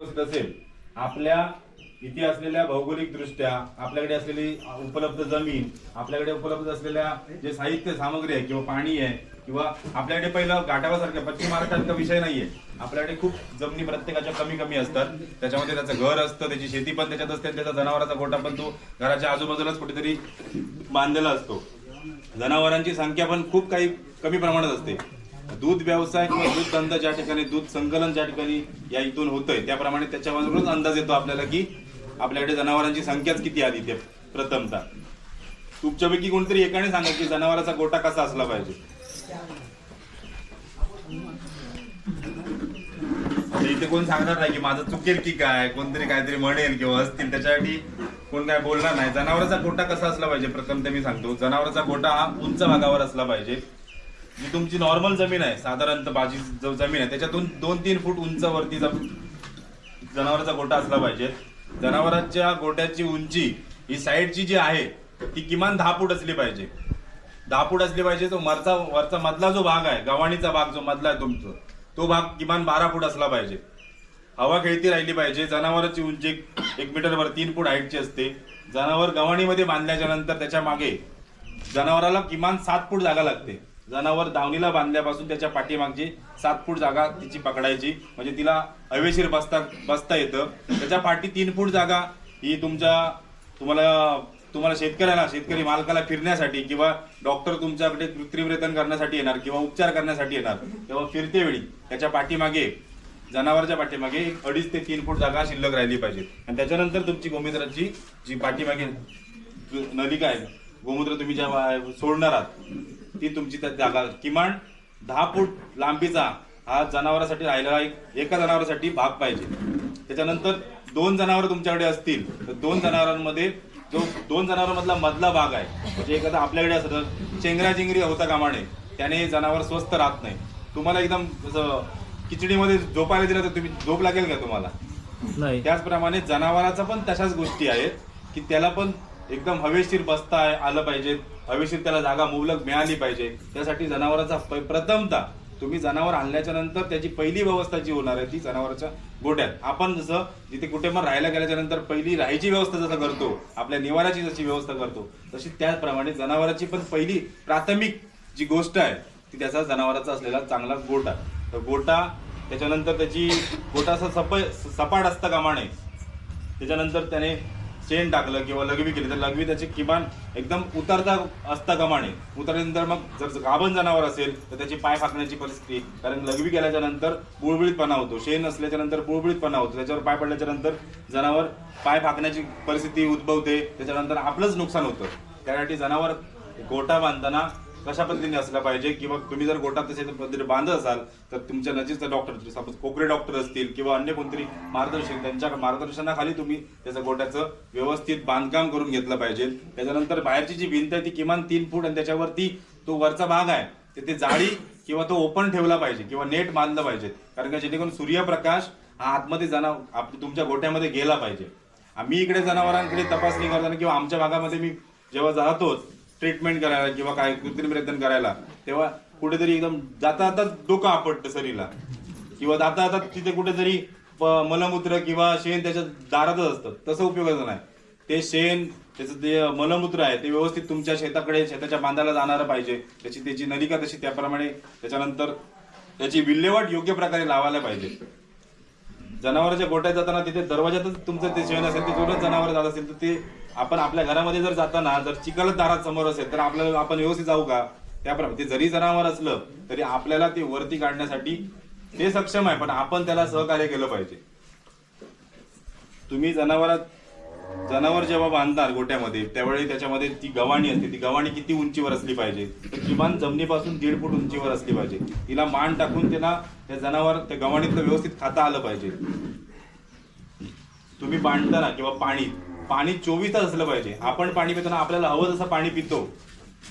असेल आपल्या इथे असलेल्या भौगोलिक दृष्ट्या आपल्याकडे असलेली उपलब्ध जमीन आपल्याकडे उपलब्ध असलेल्या जे साहित्य सामग्री आहे किंवा पाणी आहे किंवा आपल्याकडे पहिलं गाठावासारख्या पश्चिम महाराष्ट्रात विषय नाहीये. आपल्याकडे खूप जमिनी प्रत्येकाच्या कमी कमी असतात. त्याच्यामध्ये त्याचं घर असतं त्याची शेती पण त्याच्यात असते त्याचा जनावरांचा गोठा पण तो घराच्या आजूबाजूलाच कुठेतरी बांधलेला असतो. जनावरांची संख्या पण खूप काही कमी प्रमाणात असते. दूध व्यवसाय किंवा दूध धंदा ज्या ठिकाणी दूध संकलन ज्या ठिकाणी या इथून होतंय त्याप्रमाणे त्याच्यावरूनच अंदाज येतो आपल्याला की आपल्याकडे जनावरांची संख्याच किती आली ते प्रथमता. तुमच्यापैकी कोणतरी एकाने सांगा की जनावराचा गोटा कसा असला पाहिजे? इथे कोण सांगणार नाही की माझं चुकेल की काय कोणतरी काहीतरी म्हणेल किंवा असतील त्याच्यासाठी कोण काय बोलणार नाही. जनावराचा गोटा कसा असला पाहिजे? प्रथम ते मी सांगतो. जनावराचा गोटा हा उंच भागावर असला पाहिजे. जी तुमची नॉर्मल जमीन आहे साधारणतः बाजी जो जमीन आहे त्याच्यातून दोन तीन फूट उंच वरती जनावराचा गोटा असला पाहिजे. जनावरांच्या गोट्याची उंची ही साईडची जी आहे ती किमान दहा फूट असली पाहिजे. दहा फूट असली पाहिजे तो वरचा वरचा मधला जो भाग आहे गव्हाणीचा भाग जो मधला आहे तुमचा तो भाग किमान बारा फूट असला पाहिजे. हवा खेळती राहिली पाहिजे जनावराची उंची एक- एक मीटरवर तीन फूट हाईटची असते. जनावर गव्हाणीमध्ये बांधल्याच्या नंतर त्याच्यामागे जनावराला किमान सात फूट जागा लागते. जनावर धावणीला बांधल्यापासून त्याच्या पाठीमागची सात फूट जागा तिची पकडायची. म्हणजे तिला हवेशीर बसता बसता येतं. त्याच्या पाठी तीन फूट जागा ही तुमच्या तुम्हाला तुम्हाला शेतकऱ्याला शेतकरी मालकाला फिरण्यासाठी किंवा डॉक्टर तुमच्याकडे कृत्रिम रेतन करण्यासाठी येणार किंवा उपचार करण्यासाठी येणार तेव्हा फिरते वेळी त्याच्या पाठीमागे जनावरच्या पाठीमागे एक अडीच ते तीन फूट जागा शिल्लक राहिली पाहिजे. आणि त्याच्यानंतर तुमची गोमित्राची जी पाठीमागे नलिका आहे गोमूत्र तुम्ही जेव्हा सोडणार आहात ती तुमची त्या जागा. किमान दहा फूट लांबीचा हा जनावरांसाठी राहिलेला एक एका जनावरांसाठी भाग पाहिजे. त्याच्यानंतर दोन जनावर तुमच्याकडे असतील तर दोन जनावरांमध्ये जो दोन जनावरांमधला मधला भाग आहे म्हणजे एखादा आपल्याकडे असं चेंगराचेंगरी होता कामाने त्याने हे जनावर स्वस्त राहत नाही. तुम्हाला एकदम असं खिचडीमध्ये झोपायला दिलं तर तुम्ही झोप लागेल का तुम्हाला? नाही. त्याचप्रमाणे जनावराचा पण तशाच गोष्टी आहेत की त्याला पण एकदम हवेशीर बसता आलं पाहिजे. हवेशीर त्याला जागा मुबलक मिळाली पाहिजे. त्यासाठी जनावराचा प्रथमता तुम्ही जनावर आणल्याच्या नंतर त्याची पहिली व्यवस्था जी होणार आहे ती जनावराच्या गोट्यात. आपण जसं जिथे कुठे पण राहायला गेल्याच्यानंतर पहिली राहायची व्यवस्था जसं करतो आपल्या निवाराची जशी व्यवस्था करतो तशी त्याचप्रमाणे जनावराची पण पहिली प्राथमिक जी गोष्ट आहे ती त्याचा जनावराचा असलेला चांगला गोटा. तर गोटा त्याच्यानंतर त्याची गोटा असा सप सपाट असतं कामाने त्याच्यानंतर त्याने शेण टाकलं किंवा लघवी केली तर लघवी त्याची किमान एकदम उतरता असता कमाने उतरल्यानंतर मग जर गाभण जनावर असेल तर त्याची पाय फाकण्याची परिस्थिती. कारण लघवी केल्याच्यानंतर बुळबुळीतपणा होतो. शेण असल्याच्या नंतर बुळबुळीतपणा होतो. त्याच्यावर पाय पडल्याच्या नंतर जनावर पाय फाकण्याची परिस्थिती उद्भवते. त्याच्यानंतर आपलंच नुकसान होतं. त्यासाठी जनावर गोटा बांधताना कशा पद्धतीने असलं पाहिजे? किंवा तुम्ही जर गोठा तसे पद्धतीने बांधत असाल तर तुमच्या नजीकचा डॉक्टर सपोज कोकरे डॉक्टर असतील किंवा अन्य कोणतरी मार्गदर्शक त्यांच्या मार्गदर्शनाखाली तुम्ही त्याचं गोट्याचं व्यवस्थित बांधकाम करून घेतलं पाहिजे. त्याच्यानंतर बाहेरची जी भिंत आहे ती किमान तीन फूट आणि त्याच्यावरती तो वरचा भाग आहे तर ते जाळी किंवा तो ओपन ठेवला पाहिजे किंवा नेट बांधलं पाहिजे. कारण का जेणेकरून सूर्यप्रकाश हा आतमध्ये जाणार आप- तुमच्या गोठ्यामध्ये गेला पाहिजे. आम्ही इकडे जनावरांकडे तपासणी करताना किंवा आमच्या भागामध्ये मी जेव्हा जातोच ट्रीटमेंट करायला किंवा काय कृत्रिम रेतन करायला तेव्हा कुठेतरी एकदम जाता जाता डोकं आपटतं शरीराला. किंवा जाता जाता तिथे कुठेतरी मलमूत्र किंवा शेण त्याच्या दारातच असतं. तसं उपयोगाचं नाही. ते शेण त्याचं ते मलमूत्र आहे ते व्यवस्थित तुमच्या शेताकडे शेताच्या बांधाला जाणारं पाहिजे. त्याची त्याची नलिका तशी त्याप्रमाणे त्याच्यानंतर त्याची विल्हेवाट योग्य प्रकारे लावायला पाहिजे. जनावरांच्या गोट्यात जाताना तिथे दरवाजातच तुमचं ते शेण असेल तिथूनच जनावर जात असेल तर ते आपण आपल्या घरामध्ये जर जाताना जर चिखलच दारात समोर असेल तर आपल्याला आपण व्यवस्थित जाऊ का? त्याप्रमाणे ते जरी जनावर असलं तरी आपल्याला ते वरती काढण्यासाठी ते सक्षम आहे पण आपण त्याला सहकार्य केलं पाहिजे. तुम्ही जनावरात जनावर जेव्हा बांधणार गोट्यामध्ये त्यावेळी त्याच्यामध्ये ती गव्हाणी असते ती गव्हाणी किती उंचीवर असली पाहिजे? तर किमान जमिनीपासून दीड फूट उंचीवर असली पाहिजे. तिला मान टाकून त्याला त्या जनावर त्या गव्हाणीतलं व्यवस्थित खाता आलं पाहिजे. तुम्ही बांधताना किंवा पाणी पाणी चोवीस तास असलं पाहिजे. आपण पाणी पिताना आपल्याला हवं तसं पाणी पितो.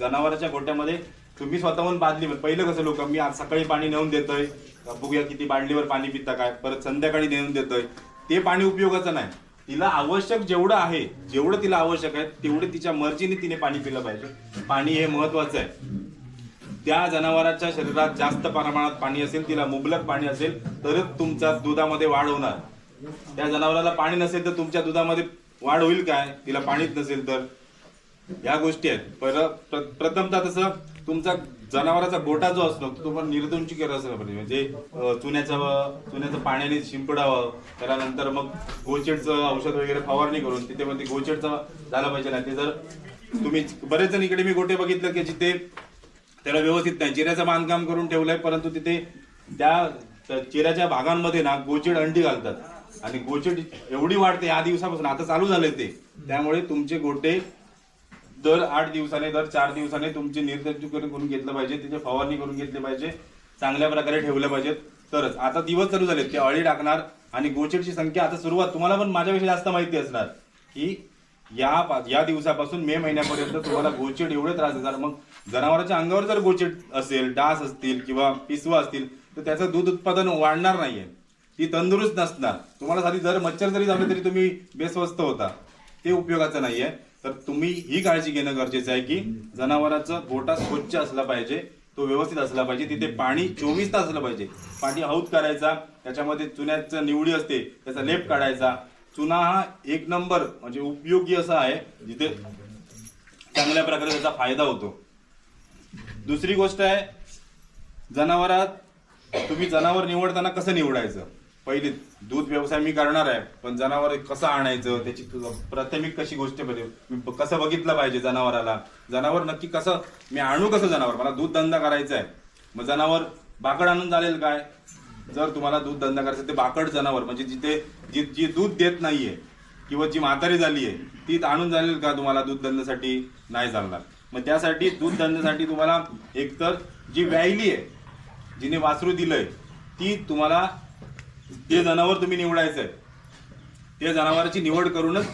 जनावरांच्या गोट्यामध्ये तुम्ही स्वतःहून बादली पहिलं कसं लोक मी आज सकाळी पाणी नेऊन देतोय. बघूया किती बादलीवर पाणी पिता काय. परत संध्याकाळी नेऊन देतोय. ते पाणी उपयोगाचं नाही. तिला आवश्यक जेवढं आहे जेवढं तिला आवश्यक आहे तेवढे तिच्या मर्जीने तिने पाणी पिलं पाहिजे. पाणी हे महत्वाचं आहे. त्या जनावराच्या शरीरात जास्त प्रमाणात पाणी असेल तिला मुबलक पाणी असेल तरच तुमच्या दुधामध्ये वाढ होणार. त्या जनावराला पाणी नसेल तर तुमच्या दुधामध्ये वाढ होईल काय? तिला पाणीच नसेल तर. या गोष्टी आहेत. पर प्रथमतः तसं तुमचा जनावराचा गोटा जो असतो तो पण निर्दोषीकर असला पाहिजे म्हणजे चुन्याचा चुन्याचं पाण्याने शिंपडावं. त्यानंतर मग गोचेडचं औषध वगैरे फवारणी करून तिथे पण ते गोचेडचा झालं पाहिजे. ना ते जर तुम्ही बरेच जण इकडे मी गोटे बघितलं की जिथे त्याला व्यवस्थित नाही. चिऱ्याचं बांधकाम करून ठेवलंय परंतु तिथे त्या चिऱ्याच्या भागांमध्ये ना गोचेड अंडी घालतात. आणि गोचेड एवढी वाढते या दिवसापासून आता चालू झालंय ते. त्यामुळे तुमचे गोटे दर आठ दिवसाने दर चार दिवसाने तुमचे निर्जंतुकरण करून घेतलं पाहिजे त्याचे फवारणी करून घेतली पाहिजे चांगल्या प्रकारे ठेवलं पाहिजेत तरच आता दिवस चालू झाले ते अळी टाकणार आणि गोचेडची संख्या आता सुरुवात तुम्हाला पण माझ्यापेक्षा जास्त माहिती असणार की या या दिवसापासून मे महिन्यापर्यंत तुम्हाला गोचेड एवढे त्रास देणार मग जनावरांच्या अंगावर जर गोचेड असेल डास असतील किंवा पिसवा असतील तर त्याचं दूध उत्पादन वाढणार नाहीये. ती तंदुरुस्त नसणार. तुम्हाला साधी जर मच्छर जरी झाले तरी तुम्ही बेस्वस्थ होता. ते उपयोगाचं नाहीये. तर तुम्ही ही काळजी घेणं गरजेचं आहे की जनावराचं गोटा स्वच्छ असला पाहिजे तो व्यवस्थित असला पाहिजे. तिथे पाणी चोवीस तास असलं पाहिजे. पाणी हौत करायचा त्याच्यामध्ये चुन्याचं निवडी असते त्याचा लेप काढायचा. चुना हा एक नंबर म्हणजे उपयोगी असा आहे जिथे चांगल्या प्रकारे त्याचा फायदा होतो. दुसरी गोष्ट आहे जनावरात तुम्ही जनावर निवडताना कसं निवडायचं? पहिली दूध व्यवसाय मी करणार आहे पण जनावर कसं आणायचं त्याची प्राथमिक कशी गोष्ट पाहिजे मी कसं बघितलं पाहिजे जनावराला? जनावर नक्की कसं मी आणू कसं जनावर? मला दूध धंदा करायचा आहे. मग जनावर बाकड आणून चालेल काय? जर तुम्हाला दूध धंदा करायचा ते बाकड जनावर म्हणजे जिथे जी जी दूध देत नाहीये किंवा जी म्हातारी झाली आहे ती आणून चालेल का तुम्हाला दूध धंद्यासाठी? नाही चालणार. मग त्यासाठी दूध धंद्यासाठी तुम्हाला एकतर जी व्यायली आहे जिने वासरू दिलंय ती तुम्हाला ते जनावर तुम्ही निवडायचं आहे ते जनावराची निवड करूनच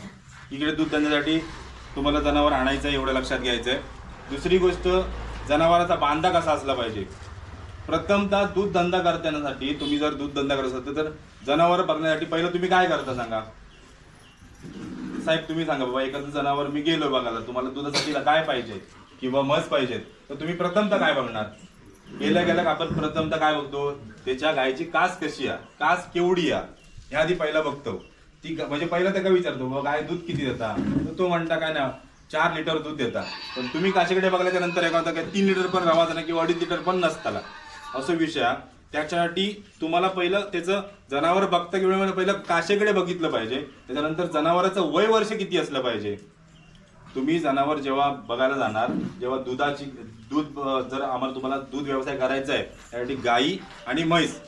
इकडे दूध धंद्यासाठी तुम्हाला जनावर आणायचं आहे एवढं लक्षात घ्यायचं आहे दुसरी गोष्ट जनावराचा बांधा कसा असला पाहिजे? प्रथमतः दूध धंदा करण्यासाठी तुम्ही जर दूध धंदा करत असाल तर जनावर बघण्यासाठी पहिलं तुम्ही काय करता सांगा? साहेब तुम्ही सांगा बाबा एखादं जनावर मी गेलो बघायला तुम्हाला दुधासाठी काय पाहिजे? किंवा म्हस पाहिजे तर तुम्ही प्रथमतः काय बघणार? गेल्या गेल्या का आपण प्रथमतः काय बघतो त्याच्या गायची कास कशी आहे कास केवढी आहे ह्या आधी पहिला बघतो. ती ग- म्हणजे पहिला त्याला विचारतो गाय दूध किती देता? तर तो म्हणता काय ना चार लिटर दूध देता. पण तुम्ही काशीकडे बघल्याच्या नंतर एका होता काय तीन लिटर पण रवा नाही किंवा अडीच लिटर पण नसताला. असं विषय आहे. त्याच्यासाठी तुम्हाला पहिलं त्याचं जनावर बघता किंवा पहिलं काशेकडे बघितलं पाहिजे. त्याच्यानंतर जनावराचं वय वर्ष किती असलं पाहिजे? तुम्ही जनावर जेव्हा बघायला जाणार जेव्हा दुधाची दूध जर आम्हाला तुम्हाला दूध व्यवसाय करायचा आहे त्यासाठी गाई आणि म्हैस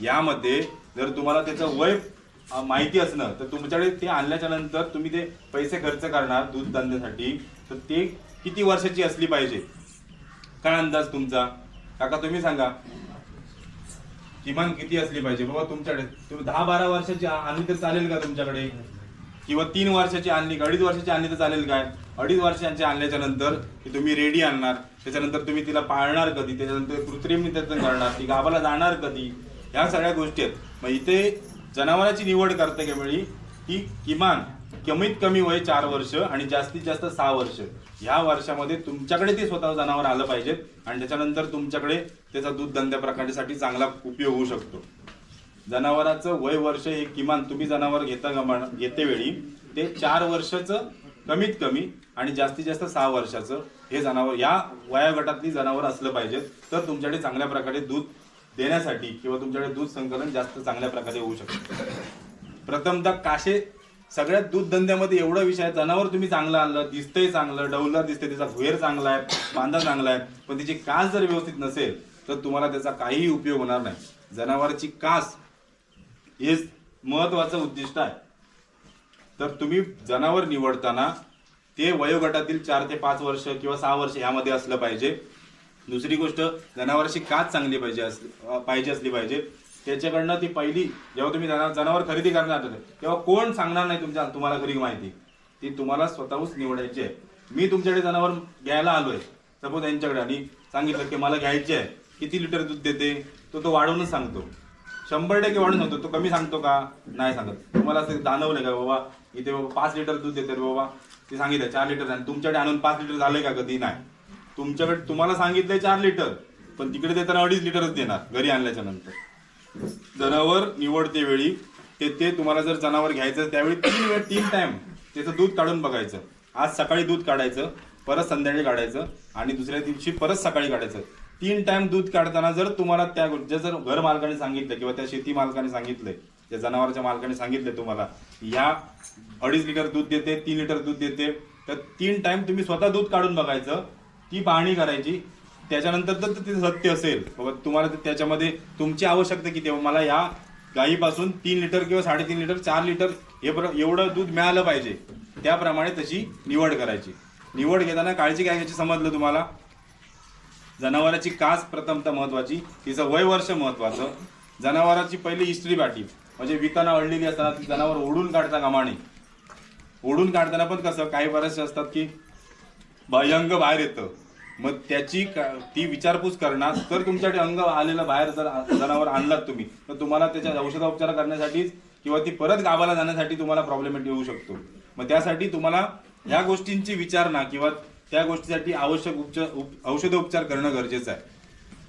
यामध्ये जर तुम्हाला त्याचं वय माहिती असणं तर तुमच्याकडे ते आणल्याच्या नंतर तुम्ही ते पैसे खर्च करणार दूध धंद्यासाठी. तर ते किती वर्षाची असली पाहिजे? काय अंदाज तुमचा? काका तुम्ही सांगा. किमान किती असली पाहिजे? बाबा तुमच्याकडे तुम्ही दहा बारा वर्षाची आणली तर चालेल का तुमच्याकडे? किंवा तीन वर्षाची आणली अडीच वर्षाची आणली तर चालेल काय? अडीच वर्षांची आणल्याच्या नंतर की तुम्ही रेडी आणणार त्याच्यानंतर तुम्ही तिला पाळणार कधी त्याच्यानंतर कृत्रिम नित्यन करणार ती गावाला जाणार कधी ह्या सगळ्या गोष्टी आहेत. मग इथे जनावरांची निवड करते वेळी की किमान कमीत कमी वय चार वर्ष आणि जास्तीत जास्त सहा वर्ष. ह्या वर्षामध्ये तुमच्याकडे ते स्वतः जनावर आलं पाहिजेत आणि त्याच्यानंतर तुमच्याकडे त्याचा दूध धंद्या प्रकारसाठी चांगला उपयोग होऊ शकतो. जनावराचं वय वर्ष हे किमान तुम्ही जनावर घेता घेते वेळी ते चार वर्षाचं कमीत कमी आणि जास्तीत जास्त सहा वर्षाचं हे जनावर या वयोगटातली जनावर असलं पाहिजे तर तुमच्याकडे चांगल्या प्रकारे दूध देण्यासाठी किंवा तुमच्याकडे दूध संकलन जास्त चांगल्या प्रकारे होऊ शकतं. प्रथमतः काशे सगळ्यात दूध धंद्यामध्ये एवढा विषय आहे जनावर तुम्ही चांगलं आणलं दिसतंय चांगलं डवलं दिसतंय त्याचा भुयर चांगला आहे बांधा चांगला आहे पण त्याची कास जर व्यवस्थित नसेल तर तुम्हाला त्याचा काहीही उपयोग होणार नाही. जनावराची कास हेच महत्वाचं उद्दिष्ट आहे. तर तुम्ही जनावर निवडताना ते वयोगटातील चार ते पाच वर्ष किंवा सहा वर्ष यामध्ये असलं पाहिजे. दुसरी गोष्ट जनावराची काच चांगली पाहिजे असली पाहिजे असली पाहिजे. त्याच्याकडनं ती पहिली जेव्हा तुम्ही जनावर खरेदी करणार तेव्हा कोण सांगणार नाही तुमच्या तुम्हाला खरी माहिती? ती तुम्हाला स्वतःहून निवडायची आहे. मी तुमच्याकडे जनावर घ्यायला आलोय सपोज यांच्याकडे आणि सांगितलं की मला घ्यायचे आहे. किती लिटर दूध देते? तो तो वाढवूनच सांगतो. शंभर टक्के वाढून सांगतो. तो कमी सांगतो का? नाही सांगत. तुम्हाला असं जाणवलं का बाबा? इथे बाबा पाच लिटर दूध देते बाबा. ते सांगितलं चार लिटर आणि तुमच्याकडे आणून पाच लिटर झालंय का कधी? नाही. तुमच्याकडे तुम्हाला सांगितलंय चार लिटर पण तिकडे देताना अडीच लिटरच देणार घरी आणल्याच्या नंतर. जनावर निवडते वेळी ते ते तुम्हाला जर जनावर घ्यायचं त्यावेळी तीन वेळ तीन टाइम त्याचं दूध काढून बघायचं. आज सकाळी दूध काढायचं परत संध्याकाळी काढायचं आणि दुसऱ्या दिवशी परत सकाळी काढायचं. तीन टाइम दूध काढताना जर तुम्हाला त्या गोष्टी जर घर मालकाने सांगितलं किंवा त्या शेती मालकाने सांगितलंय त्या जनावरांच्या मालकाने सांगितलं तुम्हाला या अडीच लिटर दूध देते तीन लिटर दूध देते तर तीन टाइम तुम्ही स्वतः दूध काढून बघायचं ती पाहणी करायची. त्याच्यानंतर तर ते सत्य असेल. बाबा तुम्हाला त्याच्यामध्ये तुमची आवश्यकता किती आहे? मला या गायीपासून तीन लिटर किंवा साडेतीन लिटर चार लिटर हे प्र- एवढं दूध मिळालं पाहिजे. त्याप्रमाणे तशी निवड करायची. निवड घेताना काळजी काय घ्यायची समजलं तुम्हाला? जनावराची कास प्रथमतः महत्वाची तिचं वय वर्ष महत्वाचं. जनावराची पहिली हिस्ट्री पाठी म्हणजे विकाना अडलेली असताना ती जनावर ओढून काढता कामाने ओढून काढताना पण कसं काही बरेचसे असतात की अंग बाहेर येतं. मग त्याची ती विचारपूस करणार तर तुमच्याकडे अंग आलेलं बाहेर जर जनावर आणलात तुम्ही तर तुम्हाला त्याच्या औषधोपचार करण्यासाठीच किंवा ती परत गावाला जाण्यासाठी तुम्हाला प्रॉब्लेम येऊ शकतो. मग त्यासाठी तुम्हाला ह्या गोष्टींची विचारणा किंवा त्या गोष्टीसाठी आवश्यक उपचार औषधोपचार करणं गरजेचं आहे.